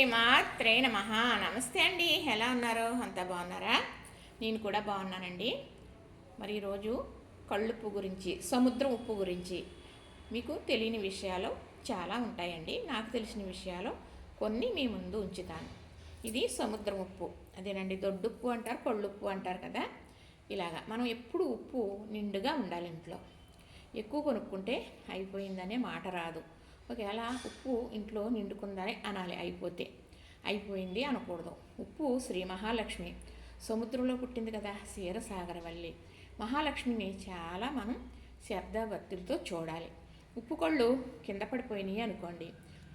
శ్రీమాత్రే నమ. నమస్తే అండి. ఎలా ఉన్నారు? అంతా బాగున్నారా? నేను కూడా బాగున్నానండి. మరి ఈరోజు కళ్ళుప్పు గురించి సముద్రం ఉప్పు గురించి మీకు తెలియని విషయాలు చాలా ఉంటాయండి. నాకు తెలిసిన విషయాలు కొన్ని మీ ముందు ఉంచుతాను. ఇది సముద్రం ఉప్పు. అదేనండి దొడ్డుప్పు అంటారు కళ్ళుప్పు అంటారు కదా? ఇలాగా. మనం ఎప్పుడు ఉప్పు నిండుగా ఉండాలి ఇంట్లో. ఎక్కువ కొనుక్కుంటే అయిపోయిందనే మాట రాదు. ఒకవేళ ఉప్పు ఇంట్లో నిండుకుందని అనాలి అయిపోతే. అయిపోయింది అనకూడదు. ఉప్పు శ్రీ మహాలక్ష్మి. సముద్రంలో పుట్టింది కదా క్షీరసాగరవల్లి. మహాలక్ష్మిని చాలా మనం శ్రద్ధాభక్తులతో చూడాలి. ఉప్పు కళ్ళు కింద పడిపోయినాయి అనుకోండి.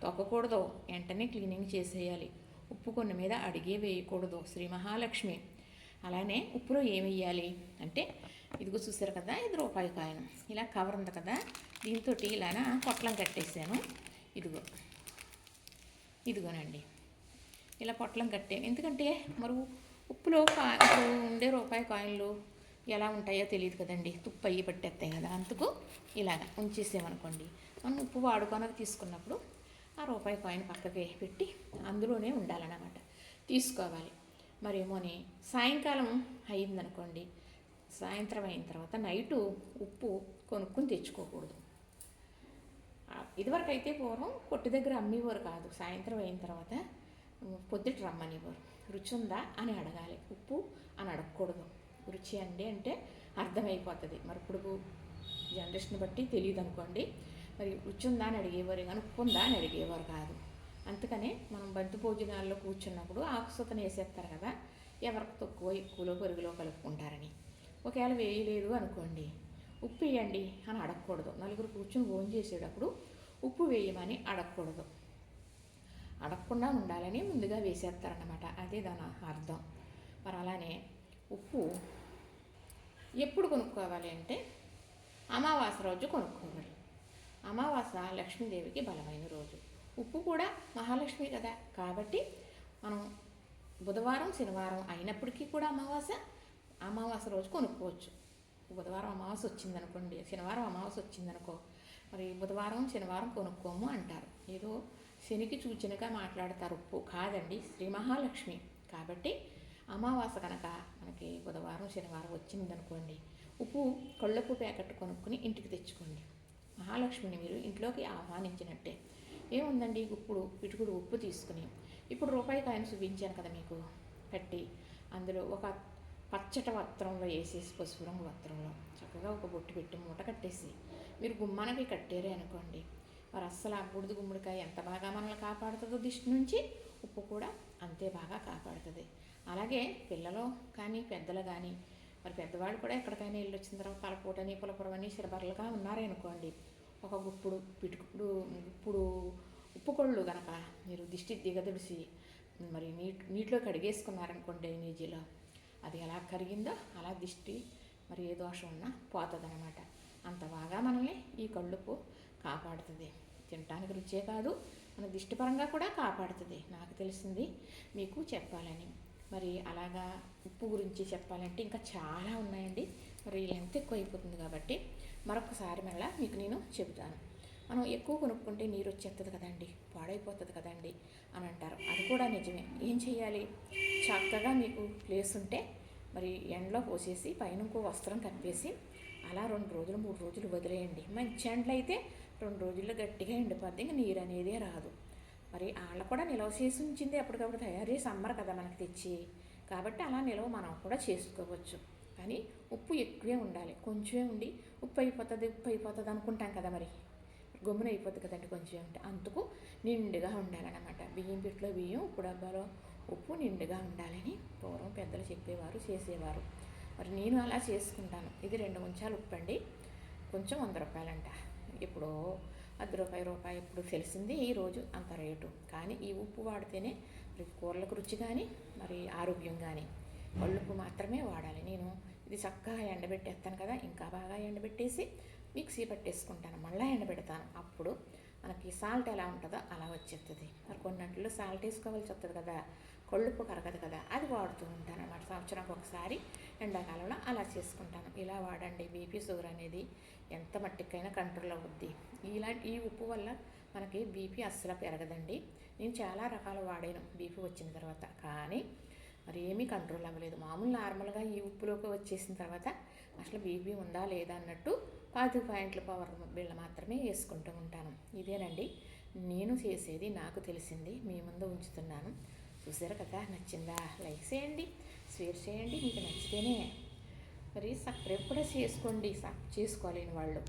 తొక్కకూడదు. వెంటనే క్లీనింగ్ చేసేయాలి. ఉప్పు కొన్ని మీద అడిగే వేయకూడదు. శ్రీ మహాలక్ష్మి. అలానే ఉప్పులో ఏమి వేయాలి? అంటే ఇదిగో చూసారు కదా ఇది రూపాయి కాయను. ఇలా కవర్ ఉంది కదా దీంతో ఇలాన పొట్లం కట్టేసాను. ఇదిగో ఇదిగోనండి. ఇలా పొట్లం కట్టాను. ఎందుకంటే మరి ఉప్పులో కా ఉండే రూపాయి కాయిన్లు ఎలా ఉంటాయో తెలియదు కదండి. తుప్పు అయ్యి పట్టేస్తాయి కదా అందుకు ఇలాగ ఉంచేసామనుకోండి. మనం ఉప్పు వాడుకొని తీసుకున్నప్పుడు ఆ రూపాయి కాయిన్ పక్కకి పెట్టి అందులోనే ఉండాలన్నమాట. తీసుకోవాలి. మరేమోని సాయంకాలం అయిందనుకోండి సాయంత్రం అయిన తర్వాత నైటు ఉప్పు కొనుక్కుని తెచ్చుకోకూడదు. ఇదివరకు అయితే పూర్వం కొట్టు దగ్గర అమ్మేవారు కాదు. సాయంత్రం అయిన తర్వాత పొద్దుట రమ్మనివ్వరు రుచి ఉందా అని అడగాలి. ఉప్పు అని అడగకూడదు. రుచి అండి అంటే అర్థమైపోతుంది. మరి ఇప్పుడు జనరేషన్ బట్టి తెలియదు అనుకోండి. మరి రుచి ఉందా అని అడిగేవారు కానీ ఉప్పు ఉందా అని అడిగేవారు కాదు. అందుకనే మనం బంతి భోజనాల్లో కూర్చున్నప్పుడు ఆకుసూతను వేసేస్తారు కదా. ఎవరికి తక్కువ ఎక్కువలో పెరుగులో కలుపుకుంటారని. ఒకవేళ వేయలేదు అనుకోండి ఉప్పు వేయండి అని అడగకూడదు. నలుగురు కూర్చుని భోజనం చేసేటప్పుడు ఉప్పు వేయమని అడగకూడదు. అడగకుండా ఉండాలని ముందుగా వేసేస్తారన్నమాట. అదే దాని అర్థం. మరి అలానే ఉప్పు ఎప్పుడు కొనుక్కోవాలి అంటే అమావాస రోజు కొనుక్కోవాలి. అమావాస లక్ష్మీదేవికి బలమైన రోజు. ఉప్పు కూడా మహాలక్ష్మి కదా. కాబట్టి మనం బుధవారం శనివారం అయినప్పటికీ కూడా అమావాస అమావాస రోజు కొనుక్కోవచ్చు. బుధవారం అమావాస వచ్చిందనుకోండి శనివారం అమావాస వచ్చిందనుకో మరి బుధవారం శనివారం కొనుక్కోము అంటారు. ఏదో శనికి సూచనగా మాట్లాడతారు. ఉప్పు కాదండి శ్రీ మహాలక్ష్మి. కాబట్టి అమావాస కనుక మనకి బుధవారం శనివారం వచ్చిందనుకోండి ఉప్పు కళ్ళపు ప్యాకెట్ కొనుక్కుని ఇంటికి తెచ్చుకోండి. మహాలక్ష్మిని మీరు ఇంట్లోకి ఆహ్వానించినట్టే. ఏముందండి? ఇప్పుడు పిటుకుడు ఉప్పు తీసుకుని ఇప్పుడు రూపాయి కాయను చూపించాను కదా మీకు కట్టి అందులో ఒక పచ్చట వస్త్రంలో వేసేసి పసుపు రంగు వస్త్రంలో చక్కగా ఒక బొట్టు పెట్టి మూట కట్టేసి మీరు గుమ్మానికి కట్టారే అనుకోండి. మరి అస్సలు ఆ బుడిద గుమ్మడికాయ ఎంత బాగా మనల్ని కాపాడుతుందో దిష్టి నుంచి ఉప్పు కూడా అంతే బాగా కాపాడుతుంది. అలాగే పిల్లలు కానీ పెద్దలు కానీ మరి పెద్దవాళ్ళు కూడా ఎక్కడికైనా వెళ్ళి వచ్చిన తర్వాత తలపూటని పులపురమని శిరబర్రలుగా ఉన్నారనుకోండి ఒక గుప్పుడు పిటుకుడు గుప్పుడు ఉప్పు కొళ్ళు గనక మీరు దిష్టి దిగదుడిసి మరి నీట్ నీటిలో కడిగేసుకున్నారనుకోండి నీజీలో అది ఎలా కరిగిందో అలా దిష్టి మరి ఏ దోషం ఉన్నా పోతుంది అంత బాగా మనల్ని ఈ కళ్ళుపు కాపాడుతుంది. తినటానికి రుచే కాదు మన దిష్టిపరంగా కూడా కాపాడుతుంది. నాకు తెలిసింది మీకు చెప్పాలని. మరి అలాగా ఉప్పు గురించి చెప్పాలంటే ఇంకా చాలా ఉన్నాయండి. మరి లెంత్ ఎక్కువ అయిపోతుంది కాబట్టి మరొకసారి మళ్ళీ మీకు నేను చెబుతాను. మనం ఎక్కువ కొనుక్కుంటే నీరు వచ్చేస్తుంది కదండి పాడైపోతుంది కదండి అని అంటారు. అది కూడా నిజమే. ఏం చేయాలి? చక్కగా మీకు ప్లేస్ ఉంటే మరి ఎండలో పోసేసి పైన ఇంకో వస్త్రం కప్పేసి అలా రెండు రోజులు మూడు రోజులు వదిలేయండి. మంచి ఎండలు అయితే రెండు రోజుల్లో గట్టిగా ఎండిపోద్ది ఇంకా నీరు అనేది రాదు. మరి వాళ్ళ కూడా నిల్వ చేసి ఉంచింది అప్పటికప్పుడు తయారు చేసి అమ్మరు కదా మనకు తెచ్చి. కాబట్టి అలా నిల్వ మనం కూడా చేసుకోవచ్చు. కానీ ఉప్పు ఎక్కువే ఉండాలి. కొంచెమే ఉండి ఉప్పు అయిపోతుంది ఉప్పు అయిపోతుంది అనుకుంటాం కదా మరి. గమ్మున అయిపోతుంది కదండి కొంచెం అంటే అందుకు నిండుగా ఉండాలన్నమాట. బియ్యం పిట్లో బియ్యం ఉప్పు డబ్బాలో ఉప్పు నిండుగా ఉండాలని పూర్వం పెద్దలు చెప్పేవారు చేసేవారు. మరి నేను అలా చేసుకుంటాను. ఇది రెండు ముంచాలు ఉప్పు అండి కొంచెం వంద రూపాయలంట. ఇప్పుడు అర్ధ రూపాయి రూపాయి ఇప్పుడు తెలిసింది ఈరోజు అంత రేటు. కానీ ఈ ఉప్పు వాడితేనే మరి కూరలకు రుచి కానీ మరి ఆరోగ్యం కానీ పళ్ళుప్పు మాత్రమే వాడాలి. నేను ఇది చక్కగా ఎండబెట్టేస్తాను కదా ఇంకా బాగా ఎండబెట్టేసి మిక్సీ పట్టేసుకుంటాను మళ్ళీ ఎండబెడతాను. అప్పుడు మనకి సాల్ట్ ఎలా ఉంటుందో అలా వచ్చేస్తుంది మరి కొన్నింటిలో సాల్ట్ వేసుకోవాల్సి వస్తుంది కదా కొళ్ళుప్పు కరగదు కదా అది వాడుతూ ఉంటాను అనమాట సంవత్సరానికి ఒకసారి ఎండాకాలంలో అలా చేసుకుంటాను. ఇలా వాడండి బీపీ షుగర్ అనేది ఎంత మట్టికైనా కంట్రోల్ అవుద్ది. ఇలాంటి ఈ ఉప్పు వల్ల మనకి బీపీ అస్సలు పెరగదండి. నేను చాలా రకాలు వాడాను బీపీ వచ్చిన తర్వాత. కానీ మరి ఏమీ కంట్రోల్ అవ్వలేదు. మామూలు నార్మల్గా ఈ ఉప్పులోకి వచ్చేసిన తర్వాత అసలు బీపీ ఉందా లేదా అన్నట్టు పాతి పాయింట్ల పవర్ బిళ్ళ మాత్రమే వేసుకుంటూ ఉంటాను. ఇదేనండి. నేను చేసేది నాకు తెలిసింది మీ ముందు ఉంచుతున్నాను. చూసారు కదా నచ్చిందా? లైక్ చేయండి షేర్ చేయండి. మీకు నచ్చితేనే మరి సబ్స్క్రైబ్ కూడా చేసుకోండి. సబ్ చేసుకోలేని వాళ్ళు.